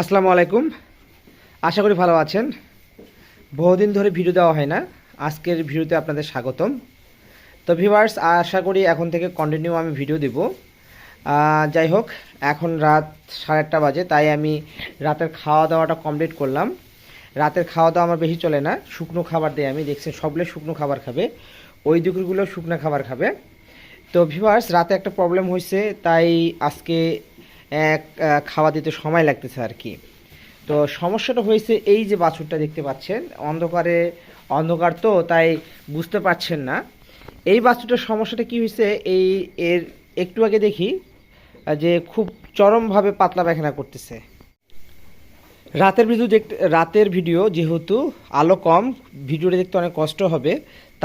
আসসালামু আলাইকুম। আশা করি ভালো আছেন। বহুদিন ধরে ভিডিও দেওয়া হয় না। আজকের ভিডিওতে আপনাদের স্বাগতম। তো ভিভার্স আশা করি এখন থেকে কন্টিনিউ আমি ভিডিও দেব। যাই হোক, এখন রাত সাড়ে আটটা বাজে, তাই আমি রাতের খাওয়া দাওয়াটা কমপ্লিট করলাম। রাতের খাওয়া দাওয়া আমার বেশি চলে না। শুকনো খাবার দেয় আমি, দেখছেন সবগুলো শুকনো খাবার খাবে। ওই দুপুরগুলো শুকনো খাবার খাবে। তো ভিউয়ার্স, রাতে একটা প্রবলেম হয়েছে তাই আজকে খাওয়া দিতে সময় লাগতেছে আর কি। তো সমস্যাটা হয়েছে এই যে বাছুরটা দেখতে পাচ্ছেন, অন্ধকারে, অন্ধকার তো, তাই বুঝতে পারছেন না। এই বাছুরটার সমস্যাটা কি হয়েছে, এই, এর একটু আগে দেখি, যে খুব চরমভাবে পাতলা পায়খানা করতেছে। রাতের ভিডিও দেখতে রাতের ভিডিও যেহেতু আলো কম, ভিডিওটা দেখতে অনেক কষ্ট হবে,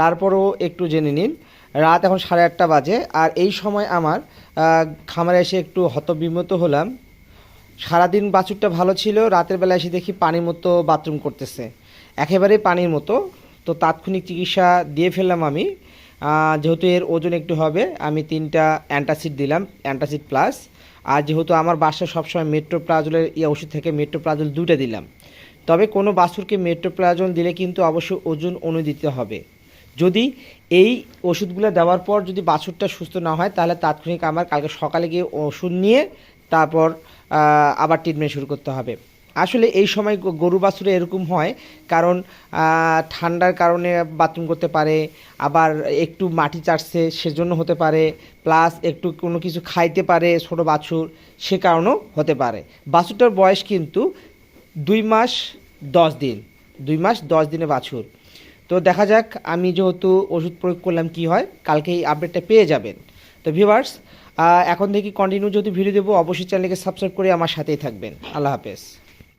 তারপরও একটু জেনে নিন। রাত এখন সাড়ে আটটা বাজে। আর এই সময় আমার খামারে এসে একটু হতবিমত হলাম। সারাদিন বাছুরটা ভালো ছিল, রাতের বেলা এসে দেখি পানির মতো বাথরুম করতেছে। একেবারে পানির মতো। তো তাৎক্ষণিক চিকিৎসা দিয়ে ফেললাম আমি। যেহেতু এর ওজন একটু হবে, আমি তিনটা অ্যান্টাসিড দিলাম, অ্যান্টাসিড প্লাস। আর যেহেতু আমার বাসায় সবসময় মেট্রোপ্লাজলের ইয়ে ওষুধ থেকে মেট্রোপ্লাজল দুটো দিলাম। তবে কোনো বাছুরকে মেট্রোপ্লাজল দিলে কিন্তু অবশ্যই ওজন অনু দিতে হবে। যদি এই ওষুধগুলো দেওয়ার পর যদি বাছুরটা সুস্থ না হয়, তাহলে তাৎক্ষণিক আমার কালকে সকালে গিয়ে ওষুধ নিয়ে তারপর আবার ট্রিটমেন্ট শুরু করতে হবে। আসলে এই সময় গরু বাছুরে এরকম হয়, কারণ ঠান্ডার কারণে বাথরুম করতে পারে, আবার একটু মাটি চাটছে সেজন্য হতে পারে প্লাস একটু কোনো কিছু খাইতে পারে ছোটো বাছুর, সে কারণেও হতে পারে। বাছুরটার বয়স কিন্তু দুই মাস দশ দিন, দুই মাস দশ দিনে বাছুর। তো দেখা যাক আমি যেহেতু ওষুধ প্রয়োগ করলাম কি হয়, কালকে এই আপডেটটা পেয়ে যাবেন। তো ভিউয়ার্স এখন থেকে কন্টিনিউ যদি ভিডিও দেবো, অবশ্যই চ্যানেলকে সাবস্ক্রাইব করে আমার সাথেই থাকবেন। আল্লাহ হাফেজ।